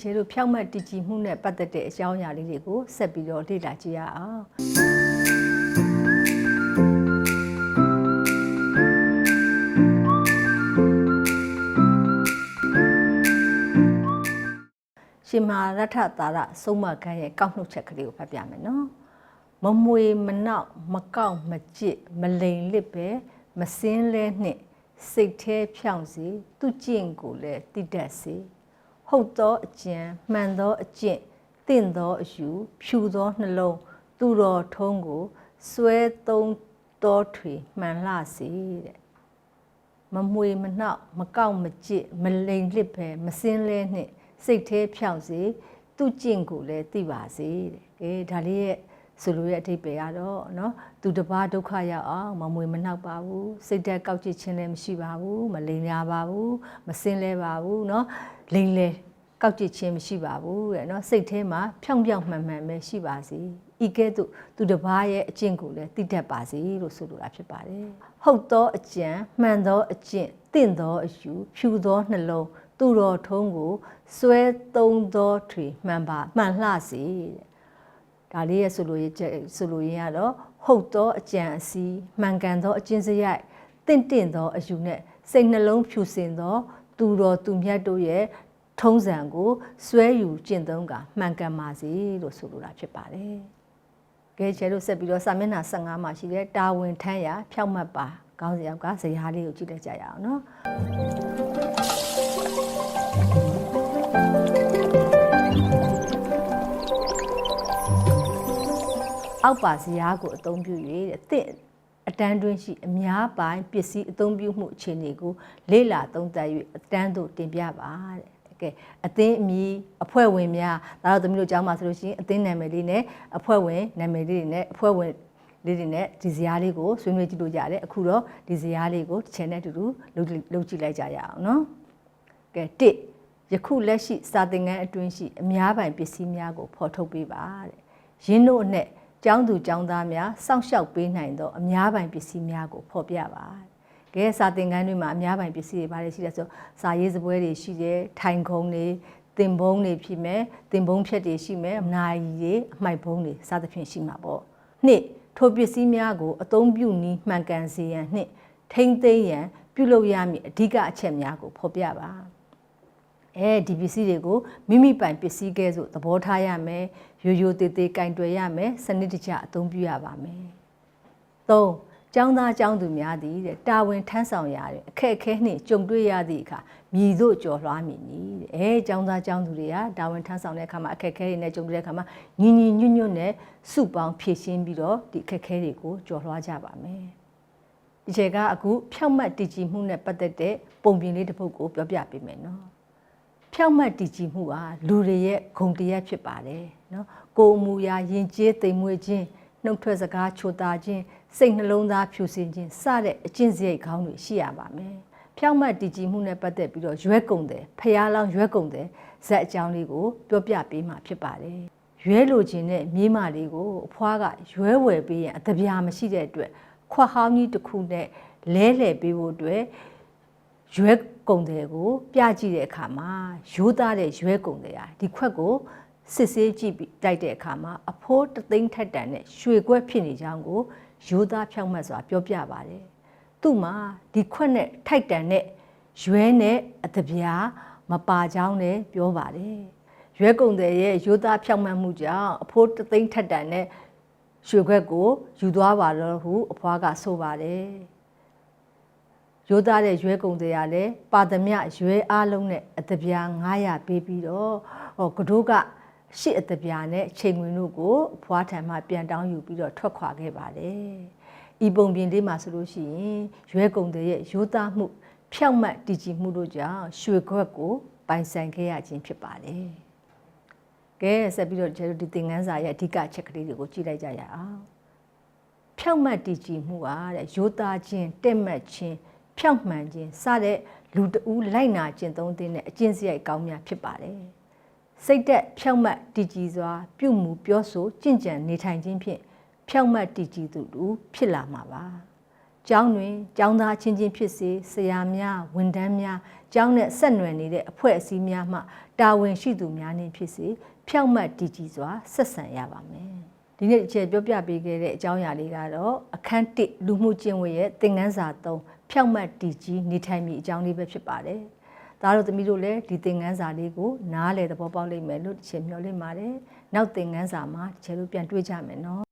ချေတို့ဖြောက်မှတ်တည်ကြည်မှုနဲ့ပတ်သက်တဲ့အကြောင်းအရာလေးတွေကိုဆက်ပြီးတော့လေ့လာကြည့်ရအောင်ရှင်မာရထသာရဆုံးမခန်းရဲ့ကောက်နှုတ်ချက်ကလေးကိုဖတ်ပြမယ်နော်မမွေမနောက်မကောက်မကြစ်မလိန်လစ်ပဲမစင်းလဲနှင့်စိတ်แท้ဖြောင့်စေသူကျင့်ကိုလည်းတိတတ်စေ ဟုတ်သောအကျင့်မှန်သောအကျင့်တင့်သောအယူဖြူသောနှလုံးသူတော်ထုံးကိုစွဲသုံးတော်ထွေမှန်လှစေတဲ့မမွေမနှောက်မကောက်မကြစ်မလိန်လစ်ပဲမစင်းလဲနှင့်စိတ်แท้ဖြောင့်စေသူကျင့်ကိုလည်းသိပါစေတဲ့ကဲဒါလေးရဲ့ ဆိုလိုရဲ့အထိပ္ပယ်ကတော့เนาะသူတပားဒုက္ခရောက်အောင်မမွေမနှောက်ပါဘူးစိတ်တက်ကောက်ကြည့်ခြင်းလည်းမရှိပါဘူးမလိန်ညာပါဘူးမစင်းလဲပါဘူးเนาะလိန်လဲကောက်ကြည့်ခြင်းမရှိပါဘူးတဲ့เนาะစိတ်ထဲမှာဖြောင်းဖြောင်းမှန်မှန်ပဲရှိပါစေဤကဲ့သို့သူတပားရဲ့အကျင့်ကိုလည်းသိတတ်ပါစေလို့ဆိုလိုတာဖြစ်ပါတယ်ဟုတ်သောအကျင့်မှန်သောအကျင့်တင့်သောအယူဖြူသောနှလုံးသူတော်ထုံးကိုစွဲသုံးသောထွေမှန်ပါမှန်လှစေတဲ့ ဒါလေးရဲ့ဆိုလိုရေးဆိုလိုရင်းကတော့ဟုတ်သောအကြံအစီမှန်ကန်သောအကျင့်စရိုက်တင့်တင့်သောအယူနဲ့စိတ်နှလုံးဖြူစင်သော သူတော်သူမြတ်တို့ရဲ့ထုံးစံကိုစွဲယူကျင့်သုံးကမှန်ကန်ပါစေလို့ဆိုလိုတာဖြစ်ပါတယ်။ကဲကျဲတို့ဆက်ပြီးတော့စာမျက်နှာ15မှာရှိတဲ့တာဝန်ထမ်းရာဖြောက်မှတ်ပါခေါင်းစဉ်ကဇရာလေးကိုကြည့်လိုက်ကြရအောင်နော်။ အောက်ပါဇရာကိုအသုံးပြု၍တဲ့တင့်အတန်းတွင်းရှိအများပိုင်းပစ္စည်းအသုံးပြုမှုအခြေအနေကိုလေ့လာသုံးသပ်၍အတန်းသို့တင်ပြပါတဲ့ကဲအသင်းအမည်အဖွဲ့ဝင်များဒါတော့သမီးတို့ကြားမှာဆိုလို့ရှိရင်အသင်းနာမည်လေးနဲ့အဖွဲ့ဝင်နာမည်လေးတွေနဲ့အဖွဲ့ဝင်လေးတွေနဲ့ဒီဇာတ်လေးကိုဆွေးနွေးကြည့်လို့ရတယ်အခုတော့ဒီဇာတ်လေးကိုတစ်ချင်နဲ့အတူတူလုပ်လုပ်ကြည့်လိုက်ကြရအောင်နော်ကဲတစ်ယခုလက်ရှိစာသင်ခန်းအတွင်းရှိအများပိုင်ပစ္စည်းများကိုဖော်ထုတ်ပေးပါတဲ့ရင်းတို့နဲ့ ကျောင်းသူကျောင်းသားများစောင့်ရှောက်ပေးနိုင်သောအများပိုင်ပစ္စည်းများကိုဖော်ပြပါကဲစာသင်ခန်းတွေမှာအများပိုင်ပစ္စည်းတွေပါတယ်ရှိတယ်ဆိုစာရေးစပွဲတွေရှိတယ်ထိုင်ခုံတွေတင်ဘုံတွေဖြစ်မယ်တင်ဘုံဖြက်တွေရှိမယ်အနာရီတွေအမိုက်ဘုံတွေစသဖြင့်ရှိမှာပေါ့နှစ်ထိုပစ္စည်းများကိုအသုံးပြုနည်းမှန်ကန်စေရန်နှင့်ထိမ့်သိမ်းရန်ပြုလုပ်ရမည့်အဓိကအချက်များကိုဖော်ပြပါ အဲဒီပစ္စည်းတွေကိုမိမိပိုင်ပစ္စည်းကဲဆိုသဘောထားရမယ်ရိုးရိုးသေးသေးကင်တွယ်ရမယ်စနစ်တကျအသုံးပြုရပါမယ်၃ကျောင်းသားကျောင်းသူများသည်တဲ့တာဝန်ထမ်းဆောင်ရတဲ့အခက်အခဲနှင့်ကြုံတွေ့ရသည့်အခါမြည်တို့ကြော်လွှားမည်နီးတဲ့အဲကျောင်းသားကျောင်းသူတွေကတာဝန်ထမ်းဆောင်တဲ့အခါမှာအခက်အခဲတွေနဲ့ကြုံတွေ့တဲ့အခါမှာညီညီညွတ်ညွတ်နဲ့စုပေါင်းဖြည့်ရှင်းပြီးတော့ဒီအခက်အခဲတွေကိုကြော်လွှားကြပါမယ်ဒီချက်ကအခုဖြောက်မှတ်တည်ကြည်မှုနဲ့ပတ်သက်တဲ့ပုံပြင်လေးတစ်ပုဒ်ကိုပြောပြပေးမယ်နော် ဖြောက်မှတ်တည်ကြည်မှုဟာလူတွေရဲ့ဂုဏ်တရားဖြစ်ပါတယ်နော်ကိုယ်မူရာယဉ်ကျေးသိမ်မွေ့ခြင်းနှုတ်ထွက်စကားချိုတာခြင်းစိတ်နှလုံးသားဖြူစင်ခြင်းစတဲ့အကျင့်စရိတ်ခေါင်းတွေရှိရပါမယ်ဖြောက်မှတ်တည်ကြည်မှုနဲ့ပတ်သက်ပြီးတော့ရွဲကုန်တယ်ဖျားလောင်းရွဲကုန်တယ်ဇက်အကြောင်းလေးကိုပြောပြပေးမှာဖြစ်ပါတယ်ရွဲလိုခြင်းနဲ့မြေးမလေးကိုအဖွားကရွဲဝယ်ပေးရင်အတပြာမရှိတဲ့အတွက်ခွက်ဟောင်းကြီးတစ်ခုနဲ့လဲလှယ်ပေးဖို့အတွက်ရွဲ ကုန်တယ်ကိုပြကြည့်တဲ့အခါမှာရိုးသားတဲ့ရွဲကုန်တယ်ဟာဒီခွက်ကိုစစ်ဆေးကြည့်ပြီးတိုက်တဲ့အခါမှာအဖိုးတသိန်းထက်တန်တဲ့ရွှေခွက်ဖြစ်နေကြောင်းကိုရိုးသားဖြောက်မှတ်စွာပြောပြပါတယ်။သူ့မှာဒီခွက်နဲ့ထိုက်တန်တဲ့ရွဲနဲ့အတပြားမပါကြောင်းလည်းပြောပါတယ်။ရွဲကုန်တဲ့ရဲ့ရိုးသားဖြောက်မှတ်မှုကြောင့်အဖိုးတသိန်းထက်တန်တဲ့ရွှေခွက်ကိုယူသွားပါတော့ဟုအဖွားကဆိုပါတယ်။ ရိုးသားတဲ့ရွဲကုန်တဲ့ရလဲပါသမျှရွဲအားလုံးနဲ့အတပြား900ပေးပြီးတော့ဟောကတို့ကရှစ်အတပြားနဲ့ချိန်ဝင်တို့ကိုဖွားထံမှပြန်တောင်းယူပြီးတော့ထွက်ခွာခဲ့ပါတယ်။ဤပုံပြင်လေးမှာဆိုလို့ရှိရင်ရွဲကုန်တဲ့ရဲ့ရိုးသားမှု ဖြောက်မှတ်တည်ကြည်မှုတို့ကြောင့်ရွှေခွက်ကိုပိုင်ဆိုင်ခဲ့ရခြင်းဖြစ်ပါတယ်။ကဲဆက်ပြီးတော့ကျတို့ဒီသင်ခန်းစာရဲ့အဓိကချက်ကလေးတွေကိုကြည့်လိုက်ကြရအောင်။ဖြောက်မှတ်တည်ကြည်မှုကတဲ့ရိုးသားခြင်းတက်မှတ်ခြင်း ဖြောက်မှန်ခြင်းစတဲ့လူတဦးလိုက်နာကျင့်သုံးတဲ့အကျင့်စရိုက်ကောင်းများဖြစ်ပါတယ်။စိတ်သက်ဖြောက်မှတ်တည်ကြည်စွာ ပြုမှုပြောဆိုကြင့်ကြံနေထိုင်ခြင်းဖြင့်ဖြောက်မှတ်တည်ကြည်သူတူဖြစ်လာမှာပါကျကျောင်းတွင်ကျောင်းသားချင်းချင်းဖြစ်စေဆရာများဝန်ထမ်းများကျောင်းနဲ့ဆက်နွယ်နေတဲ့အဖွဲ့အစည်းများမှတာဝန်ရှိသူများနှင့်ဖြစ်စေဖြောက်မှတ်တည်ကြည်စွာဆက်ဆံရပါမယ်ဒီနေ့အချက်ပြောပြပေးခဲ့တဲ့အကြောင်းအရာလေးကတော့အခန်း1လူမှုကျင့်ဝတ်ရဲ့သင်ခန်းစာ3 ဖြောက်မှတ်တည်ကြည်နေထိုင်မိအကြောင်းလေးပဲဖြစ်ပါတယ်ဒါတို့သမီးတို့လည်းဒီသင်ခန်းစာလေးကိုနားလည်သဘောပေါက်လိမ့်မယ်လို့တစ်ချက်မျှော်လင့်ပါတယ်နောက်သင်ခန်းစာမှာတစ်ချက်လို့ပြန်တွေ့ကြမယ်နော်